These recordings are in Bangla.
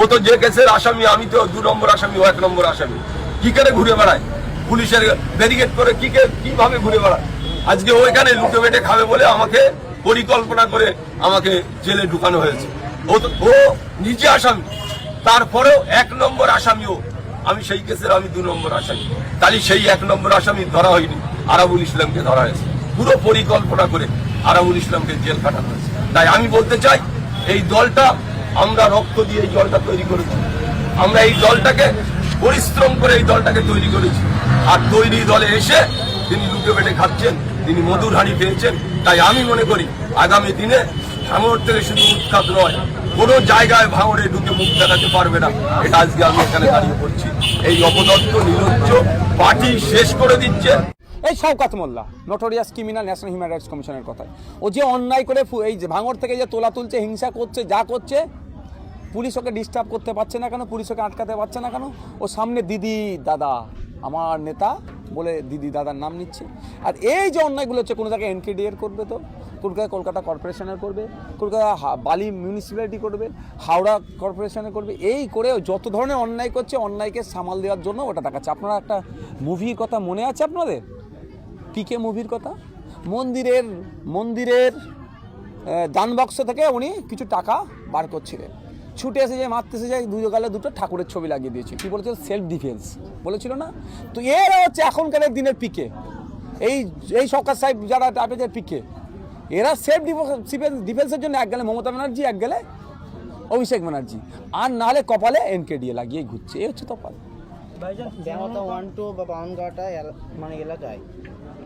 ও তো যে কেসের আসামি, আমি তো দু নম্বর আসামি, ও এক নম্বর আসামি। কি করে ঘুরে বেড়ায়? পুলিশের ব্যারিকেড করে কি কীভাবে ঘুরে বেড়ায়? আজকে ও এখানে লুটে বেটে খাবে বলে আমাকে পরিকল্পনা করে আমাকে জেলে ঢুকানো হয়েছে। ও তো ও নিজে আসামি। তারপরেও এক নম্বর আসামিও। আমি সেই কেসের আমি দু নম্বর আসামি। তাহলে সেই এক নম্বর আসামি ধরা হয়নি। আরাবুল ইসলামকে ধরা হয়েছে। পুরো পরিকল্পনা করে আরাবুল ইসলামকে জেল কাটানো হয়েছে। তাই আমি বলতে চাই, এই দলটা আমরা রক্ত দিয়ে এই দলটা তৈরি করেছি। আমরা এই দলটাকে পরিশ্রম করে এই দলটাকে তৈরি করেছি। আর তৈরি দলে এসে তিনি লুটে বেটে খাচ্ছেন, তিনি মধুর হাড়ি পেয়েছেন তাই আমি মনে করি, আগামী দিনে ভাঙড় থেকে শুধু উৎখাত নয়, কোনো জায়গায় ভাঙড়ে ঢুকে মুখ দেখাতে পারবে না। এটা আজকে আমি এখানে দাঁড়িয়ে পড়ছি এই অপদত্ত নিরজ্জ পার্টি শেষ করে দিচ্ছে। এই Shawkat Molla notorious criminal national human rights কমিশনের কথায়। ও যে অন্যায় করে এই ভাঙড় থেকে যে তোলা তুলছে, হিংসা করছে, যা করছে পুলিশ ওকে ডিস্টার্ব করতে পারছে না কেন? পুলিশ ওকে আটকাতে পারছে না কেন? ও সামনে দিদি দাদা আমার নেতা বলে দিদি দাদার নাম নিচ্ছে। আর এই যে অন্যায়গুলো হচ্ছে কোনো জায়গায় এনকেডিএর করবে তো? কলকাতা কলকাতা কর্পোরেশনের করবে কলকাতা বালি মিউনিসিপ্যালিটি করবে হাওড়া কর্পোরেশনে করবে। এই করে যত ধরনের অন্যায় করছে অন্যায়কে সামাল দেওয়ার জন্য ওটা দেখাচ্ছে। আপনারা একটা মুভির কথা মনে আছে আপনাদের? পিকে মুভির কথা? মন্দিরের মন্দিরের আহ, দান বক্স থেকে উনি কিছু টাকা বার করছিলেন। ছুটে এসে যায়, মারতে এসে যায় দুটো গালে দুটো ঠাকুরের ছবি লাগিয়ে দিয়েছি। কী বলেছিল? সেলফ ডিফেন্স বলেছিল না? তো এরা হচ্ছে এখনকার দিনের পিকে। এই এই সরকার সাহেব যারা টাইপের পিকে, এরা সেলফ ডিফেন্স ডিফেন্সের জন্য এক গেলে মমতা ব্যানার্জি এক গেলে অভিষেক ব্যানার্জি। আর নাহলে কপালে এনকে দিয়ে লাগিয়ে ঘুরছে। এই হচ্ছে তফাৎ। ব্যামতা ওয়ান টু বা বাউনগাটা মানে এলাকায়।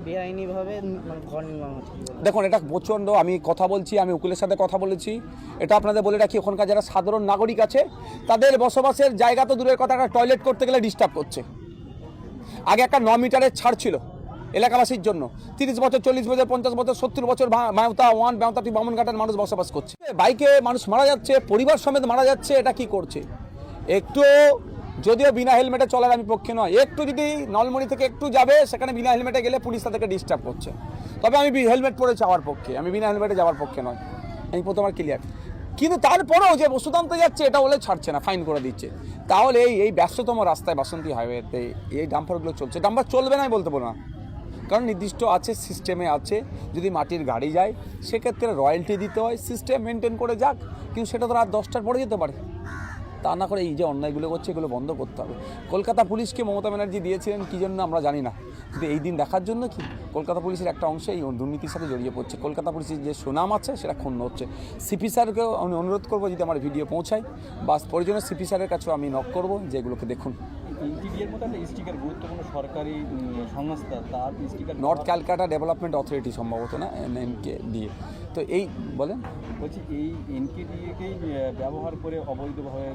বেআইনিভাবে মানে ঘর নির্মাণ হচ্ছে। দেখুন এটা প্রচণ্ড আমি কথা বলছি আমি উকিলের সাথে কথা বলেছি। এটা আপনাদের বলে রাখি ওখানকার যারা সাধারণ নাগরিক আছে তাদের বসবাসের জায়গা তো দূরের কথা একটা টয়লেট করতে গেলে ডিস্টার্ব করছে। আগে একটা ন মিটারের ছাড় ছিল এলাকাবাসীর জন্য। তিরিশ বছর চল্লিশ বছর পঞ্চাশ বছর সত্তর বছর মায়তা ওয়ান মায়তা টু বামনঘাটের মানুষ বসবাস করছে। বাইকে মানুষ মারা যাচ্ছে পরিবার সমেত মারা যাচ্ছে এটা কি করছে? একটু যদিও বিনা হেলমেটে চলার আমি পক্ষে নয়। একটু যদি নলমণি থেকে একটু যাবে, সেখানে বিনা হেলমেটে গেলে পুলিশ তাদেরকে ডিস্টার্ব করছে। তবে আমি হেলমেট পরে যাওয়ার পক্ষে, আমি বিনা হেলমেটে যাওয়ার পক্ষে নয়। আমি প্রথম আর ক্লিয়ার কিন্তু তারপরেও যে বসুদান্ত যাচ্ছে, এটা বলে ছাড়ছে না ফাইন করে দিচ্ছে। তাহলে এই এই ব্যস্ততম রাস্তায় বাসন্তী হাইওয়েতে এই ডাম্পারগুলো চলছে। ডাম্পার চলবে না বলতে পারব না। কারণ নির্দিষ্ট আছে সিস্টেমে আছে। যদি মাটির গাড়ি যায়, সেক্ষেত্রে রয়্যালটি দিতে হয়। সিস্টেম মেনটেন করে যাক। কিন্তু সেটা তো রাত দশটার পরে যেতে পারে। তা না করে এই যে অন্যায়গুলো করছে, এগুলো বন্ধ করতে হবে। কলকাতা পুলিশকে মমতা ব্যানার্জি দিয়েছিলেন, কী জন্য আমরা জানি না। কিন্তু এই দিন দেখার জন্য কি? কলকাতা পুলিশের একটা অংশ এই দুর্নীতির সাথে জড়িয়ে পড়ছে। কলকাতা পুলিশের যে সুনাম আছে, সেটা ক্ষুণ্ণ হচ্ছে। সিপি স্যারকেও আমি অনুরোধ করব, যদি আমার ভিডিও পৌঁছায় বা প্রয়োজনে সিপি স্যারের কাছেও আমি নক করব, যে এগুলোকে দেখুন। ইন্টিরিয়ার মতো একটা স্টিকার গুরুত্বপূর্ণ সরকারি সংস্থা তার sticker north Calcutta development authority সম্ভবত না? এনকে দিয়ে তো এই বলেন। বলছি এই এনকেডিএকেই ব্যবহার করে অবৈধভাবে